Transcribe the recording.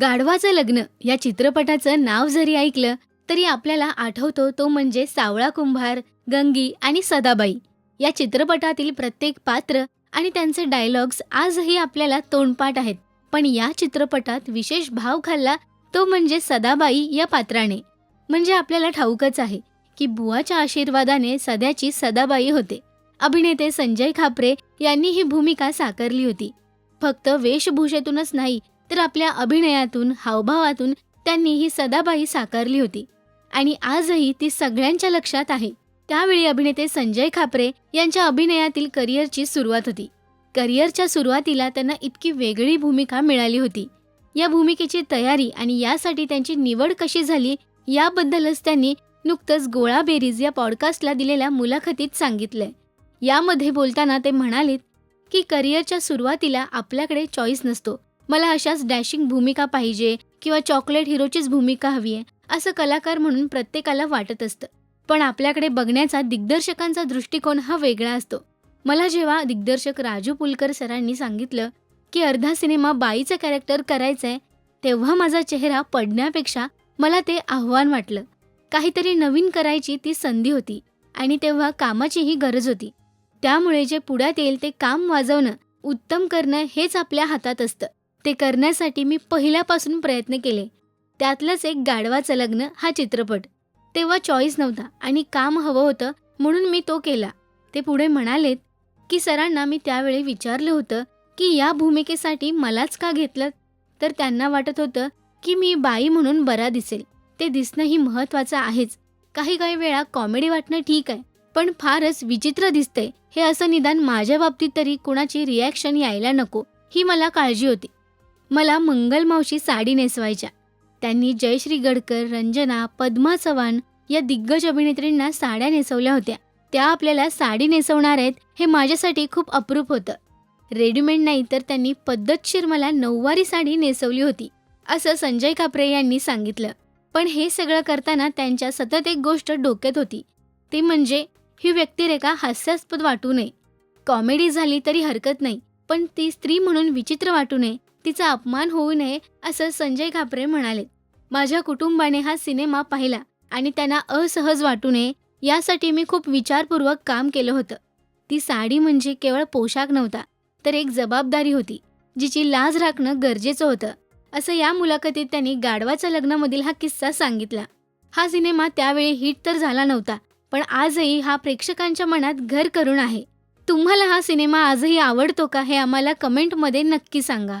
गाढवाचं लग्न या चित्रपटाचं नाव जरी ऐकलं तरी आपल्याला आठवतो तो म्हणजे सावळा कुंभार गंगी आणि सदाबाई. या चित्रपटातील प्रत्येक पात्र आणि त्यांचे डायलॉग्स आजही आपल्याला तोंडपाठ आहेत. पण या चित्रपटात विशेष भाव खाल्ला तो म्हणजे सदाबाई या पात्राने. म्हणजे आपल्याला ठाऊकच आहे की बुवाच्या आशीर्वादाने सध्याची सदाबाई होते. अभिनेते संजय खापरे यांनी ही भूमिका साकारली होती. फक्त वेशभूषेतूनच नाही तर आपल्या अभिनयातून हावभावातून त्यांनी ही सदाबाई साकारली होती. आणि आजही ती सगळ्यांच्या लक्षात आहे. त्यावेळी अभिनेते संजय खापरे यांच्या अभिनयातील करिअरची सुरुवात होती. करिअरच्या सुरुवातीला त्यांना इतकी वेगळी भूमिका मिळाली होती. या भूमिकेची तयारी आणि यासाठी त्यांची निवड कशी झाली याबद्दलच त्यांनी नुकतंच गोळा बेरीज या पॉडकास्टला दिलेल्या मुलाखतीत सांगितलंय. यामध्ये बोलताना ते म्हणालेत की करिअरच्या सुरुवातीला आपल्याकडे चॉईस नसतो. मला अशाच डॅशिंग भूमिका पाहिजे किंवा चॉकलेट हिरोचीच भूमिका हवी आहे असं कलाकार म्हणून प्रत्येकाला वाटत असतं. पण आपल्याकडे बघण्याचा दिग्दर्शकांचा दृष्टिकोन हा वेगळा असतो. मला जेव्हा दिग्दर्शक राजू पुलकर सरांनी सांगितलं की अर्धा सिनेमा बाईचं कॅरेक्टर करायचं आहे तेव्हा माझा चेहरा पडण्यापेक्षा मला ते आव्हान वाटलं. काहीतरी नवीन करायची ती संधी होती आणि तेव्हा कामाचीही गरज होती. त्यामुळे जे पुढ्यात येईल ते काम वाजवणं उत्तम करणं हेच आपल्या हातात असतं. ते करण्यासाठी मी पहिल्यापासून प्रयत्न केले. त्यातलंच एक गाढवाचं लग्न हा चित्रपट. तेव्हा चॉईस नव्हता आणि काम हवं होतं म्हणून मी तो केला. ते पुढे म्हणालेत की सरांना मी त्यावेळी विचारलं होतं की या भूमिकेसाठी मलाच का घेतलं तर त्यांना वाटत होतं की मी बाई म्हणून बरा दिसेल. ते दिसणंही महत्त्वाचं आहेच. काही काही वेळा कॉमेडी वाटणं ठीक आहे पण फारच विचित्र दिसतंय. हे असं निदान माझ्या बाबतीत तरी कुणाची रिॲक्शन यायला नको. ही मला काळजी होती. मला मंगलमावशी साडी नेसवायच्या. त्यांनी जयश्री गडकर रंजना पद्मा चव्हाण या दिग्गज अभिनेत्रींना साड्या नेसवल्या होत्या. त्या आपल्याला साडी नेसवणार आहेत हे माझ्यासाठी खूप अप्रूप होतं. रेडीमेड नाही तर त्यांनी पद्धतशीर मला नऊवारी साडी नेसवली होती असं संजय कापरे यांनी सांगितलं. पण हे सगळं करताना त्यांच्या सतत एक गोष्ट डोक्यात होती. ती म्हणजे ही व्यक्तिरेखा हास्यास्पद वाटू नये. कॉमेडी झाली तरी हरकत नाही पण ती स्त्री म्हणून विचित्र वाटू नये तिचा अपमान होऊ नये असं संजय घाबरे म्हणाले. माझ्या कुटुंबाने हा सिनेमा पाहिला आणि त्यांना असहज वाटू नये यासाठी मी खूप विचारपूर्वक काम केलं होतं. ती साडी म्हणजे केवळ पोशाख नव्हता तर एक जबाबदारी होती जिची लाज राखणं गरजेचं होतं असं या मुलाखतीत त्यांनी गाढवाच्या लग्नामधील हा किस्सा सांगितला. हा सिनेमा त्यावेळी हिट तर झाला नव्हता पण आजही हा प्रेक्षकांच्या मनात घर करून आहे. तुम्हाला हा सिनेमा आजही आवडतो का हे आम्हाला कमेंटमध्ये नक्की सांगा.